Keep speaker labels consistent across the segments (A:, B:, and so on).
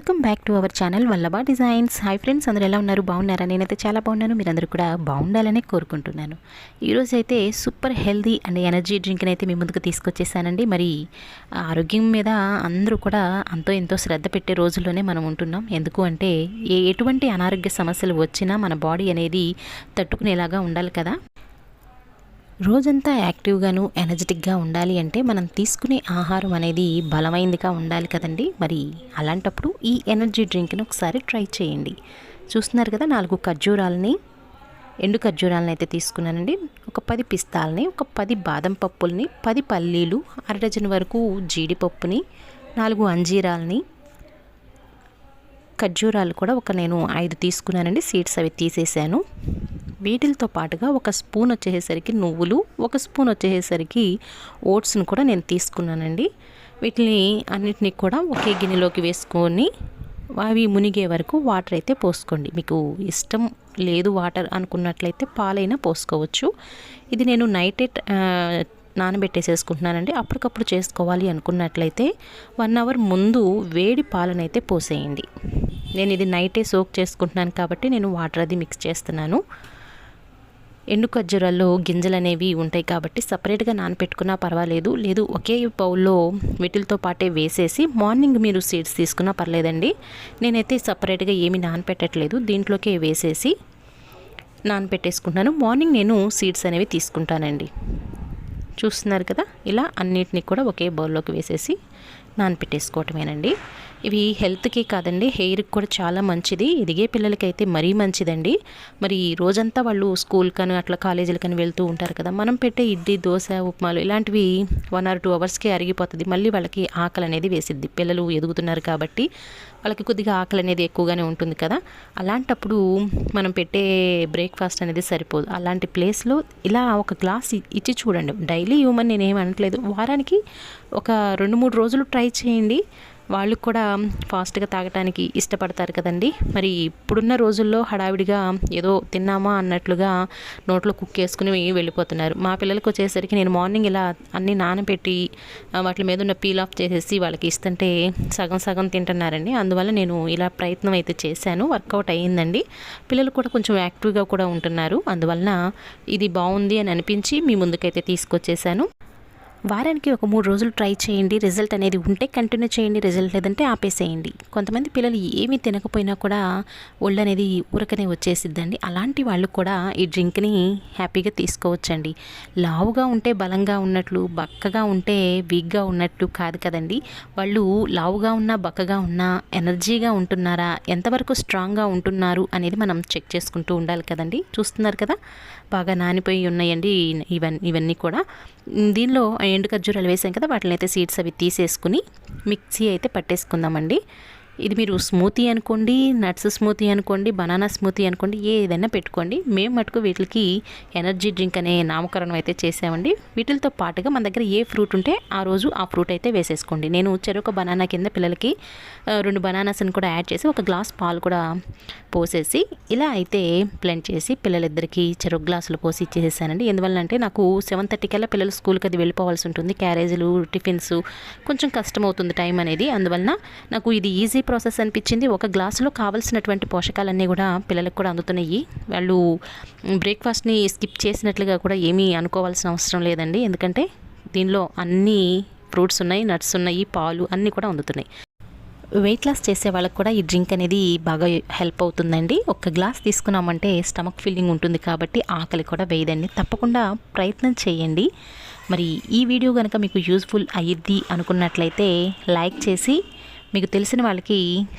A: Welcome back to our channel Vallabha designs. Hi friends అందరూ ఎలా ఉన్నారు? బాగున్నారా? నేనైతే చాలా బాగున్నాను. మీరందరూ కూడా బాగుండాలనే కోరుకుంటున్నాను. ఈరోజు అయితే సూపర్ హెల్దీ అండ్ ఎనర్జీ డ్రింక్ని అయితే మీ ముందుకు తీసుకొచ్చేసానండి. మరి ఆరోగ్యం మీద అందరూ కూడా అంతో ఎంతో శ్రద్ధ పెట్టే రోజుల్లోనే మనం ఉంటున్నాం. ఎందుకు అంటే ఏ ఎటువంటి అనారోగ్య సమస్యలు వచ్చినా మన బాడీ అనేది తట్టుకునేలాగా ఉండాలి కదా. రోజంతా యాక్టివ్గాను ఎనర్జెటిక్గా ఉండాలి అంటే మనం తీసుకునే ఆహారం అనేది బలమైందిగా ఉండాలి కదండి. మరి అలాంటప్పుడు ఈ ఎనర్జీ డ్రింక్ని ఒకసారి ట్రై చేయండి. చూస్తున్నారు కదా నాలుగు ఖర్జూరాలని. ఎండు ఖర్జూరాలను అయితే తీసుకున్నానండి. ఒక పది పిస్తాలని ఒక పది బాదం పప్పుల్ని పది పల్లీలు అరడజన్ వరకు జీడిపప్పుని నాలుగు అంజీరాలని ఖర్జూరాలు కూడా ఒక నేను ఐదు తీసుకున్నానండి. సీడ్స్ అవి తీసేసాను. వీటితో పాటుగా ఒక స్పూన్ వచ్చేసరికి నువ్వులు ఒక స్పూన్ వచ్చేసరికి ఓట్స్ను కూడా నేను తీసుకున్నానండి. వీటిని అన్నిటినీ కూడా ఒకే గిన్నెలోకి వేసుకొని అవి మునిగే వరకు వాటర్ అయితే పోసుకోండి. మీకు ఇష్టం లేదు వాటర్ అనుకున్నట్లయితే పాలైనా పోసుకోవచ్చు. ఇది నేను నైట్ నానబెట్టేసేసుకుంటున్నానండి. అప్పటికప్పుడు చేసుకోవాలి అనుకున్నట్లయితే వన్ అవర్ ముందు వేడి పాలనైతే పోసేయండి. నేను ఇది నైటే సోక్ చేసుకుంటున్నాను కాబట్టి నేను వాటర్ అది మిక్స్ చేస్తున్నాను. ఎండు ఖర్జూరాల్లో గింజలు అనేవి ఉంటాయి కాబట్టి సపరేట్గా నానపెట్టుకున్నా పర్వాలేదు. లేదు ఒకే బౌల్లో వీటితో పాటే వేసేసి మార్నింగ్ మీరు సీడ్స్ తీసుకున్నా పర్లేదండి. నేనైతే సపరేట్గా ఏమి నానపెట్టట్లేదు. దీంట్లోకే వేసేసి నానపెట్టేసుకుంటాను మార్నింగ్ నేను సీడ్స్ అనేవి తీసుకుంటానండి. చూస్తున్నారు కదా? ఇలా అన్నిటినీ కూడా ఒకే బౌల్లోకి వేసేసి నానపెట్టేసుకోవటమేనండి. ఇవి హెల్త్కి కాదండి హెయిర్కి కూడా చాలా మంచిది. ఎదిగే పిల్లలకైతే మరీ మంచిదండి. మరి రోజంతా వాళ్ళు స్కూల్ కానీ అట్లా కాలేజీలు కానీ వెళ్తూ ఉంటారు కదా మనం పెట్టే ఇడ్లీ దోశ ఉప్మాలు ఇలాంటివి వన్ ఆర్ టూ అవర్స్కి అరిగిపోతుంది. మళ్ళీ వాళ్ళకి ఆకలి అనేది వేసిద్ది. పిల్లలు ఎదుగుతున్నారు కాబట్టి వాళ్ళకి కొద్దిగా ఆకలి అనేది ఎక్కువగానే ఉంటుంది కదా. అలాంటప్పుడు మనం పెట్టే బ్రేక్ఫాస్ట్ అనేది సరిపోదు. అలాంటి ప్లేస్లో ఇలా ఒక గ్లాస్ ఇచ్చి చూడండి. డైలీ ఇవ్వమని నేనేం అనట్లేదు. వారానికి ఒక రెండు మూడు రోజులు ట్రై చేయండి. వాళ్ళు కూడా ఫాస్ట్గా తాగటానికి ఇష్టపడతారు కదండి. మరి ఇప్పుడున్న రోజుల్లో హడావిడిగా ఏదో తిన్నామా అన్నట్లుగా నోట్లో కుక్ వేసుకుని వెళ్ళిపోతున్నారు. మా పిల్లలకు వచ్చేసరికి నేను మార్నింగ్ ఇలా అన్నీ నానబెట్టి వాటి మీద ఉన్న పీల్ ఆఫ్ చేసేసి వాళ్ళకి ఇస్తుంటే సగం సగం తింటున్నారండి. అందువల్ల నేను ఇలా ప్రయత్నం అయితే చేశాను. వర్కౌట్ అయ్యిందండి. పిల్లలు కూడా కొంచెం యాక్టివ్గా కూడా ఉంటున్నారు. అందువలన ఇది బాగుంది అని అనిపించి మీ ముందుకైతే తీసుకొచ్చేసాను. వారానికి ఒక మూడు రోజులు ట్రై చేయండి. రిజల్ట్ అనేది ఉంటే కంటిన్యూ చేయండి. రిజల్ట్ లేదంటే ఆపేసేయండి. కొంతమంది పిల్లలు ఏమీ తినకపోయినా కూడా ఒళ్ళు అనేది ఊరకనే వచ్చేసిద్దండి. అలాంటి వాళ్ళు కూడా ఈ డ్రింక్ని హ్యాపీగా తీసుకోవచ్చండి. లావుగా ఉంటే బలంగా ఉన్నట్లు బక్కగా ఉంటే వీక్గా ఉన్నట్లు కాదు కదండి. వాళ్ళు లావుగా ఉన్నా బక్కగా ఉన్నా ఎనర్జీగా ఉంటున్నారా ఎంతవరకు స్ట్రాంగ్గా ఉంటున్నారు అనేది మనం చెక్ చేసుకుంటూ ఉండాలి కదండి. చూస్తున్నారు కదా? బాగా నానిపోయి ఉన్నాయండి ఇవన్నీ ఇవన్నీ కూడా. దీనిలో ఎండు ఖర్జూరాలు వేసాం కదా వాటిని అయితే సీడ్స్ అవి తీసేసుకుని మిక్సీ అయితే పట్టేసుకుందామండి. ఇది మీరు స్మూతీ అనుకోండి నట్స్ స్మూతీ అనుకోండి బనానా స్మూతీ అనుకోండి ఏదైనా పెట్టుకోండి. మేము మటుకు వీటికి ఎనర్జీ డ్రింక్ అనే నామకరణం అయితే చేసామండి. వీటితో పాటుగా మన దగ్గర ఏ ఫ్రూట్ ఉంటే ఆ రోజు ఆ ఫ్రూట్ అయితే వేసేసుకోండి. నేను చెరుకు బనానా కింద పిల్లలకి రెండు బనానాస్ని కూడా యాడ్ చేసి ఒక గ్లాస్ పాలు కూడా పోసేసి ఇలా అయితే బ్లెండ్ చేసి పిల్లలిద్దరికీ చెరుకు గ్లాసులు పోసి ఇచ్చేసానండి ఎందువల్ల అంటే నాకు సెవెన్ థర్టీకల్లా పిల్లలు స్కూల్కి అది వెళ్ళిపోవాల్సి ఉంటుంది. క్యారేజీలు టిఫిన్స్ కొంచెం కష్టం అవుతుంది టైం అనేది. అందువలన నాకు ఇది ఈజీ ప్రాసెస్ అనిపించింది. ఒక గ్లాసులో కావాల్సినటువంటి పోషకాలన్నీ కూడా పిల్లలకు కూడా అందుతున్నాయి. వాళ్ళు బ్రేక్ఫాస్ట్ని స్కిప్ చేసినట్లుగా కూడా ఏమీ అనుకోవాల్సిన అవసరం లేదండి. ఎందుకంటే దీనిలో అన్ని ఫ్రూట్స్ ఉన్నాయి నట్స్ ఉన్నాయి పాలు అన్నీ కూడా అందుతున్నాయి. వెయిట్ లాస్ చేసే వాళ్ళకి కూడా ఈ డ్రింక్ అనేది బాగా హెల్ప్ అవుతుందండి. ఒక గ్లాస్ తీసుకున్నామంటే స్టమక్ ఫీలింగ్ ఉంటుంది కాబట్టి ఆకలి కూడా వేయదండి. తప్పకుండా ప్రయత్నం చేయండి. మరి ఈ వీడియో కనుక మీకు యూస్ఫుల్ అయ్యిద్ది అనుకున్నట్లయితే లైక్ చేసి మీకు తెలిసిన వాళ్ళకి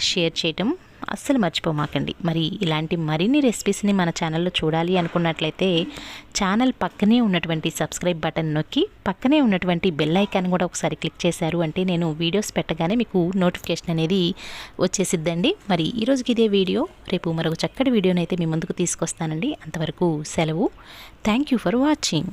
A: షేర్ చేయటం అస్సలు మర్చిపోమాకండి. మరి ఇలాంటి మరిన్ని రెసిపీస్ని మన ఛానల్లో చూడాలి అనుకున్నట్లయితే ఛానల్ పక్కనే ఉన్నటువంటి సబ్స్క్రైబ్ బటన్ నొక్కి పక్కనే ఉన్నటువంటి బెల్ ఐకాన్ కూడా ఒకసారి క్లిక్ చేశారు అంటే నేను వీడియోస్ పెట్టగానే మీకు నోటిఫికేషన్ అనేది వచ్చేసిద్దండి. మరి ఈరోజుకి ఇదే వీడియో రేపు మరొక చక్కటి వీడియోనైతే మీ ముందుకు తీసుకొస్తానండి. అంతవరకు సెలవు. Thank you for watching.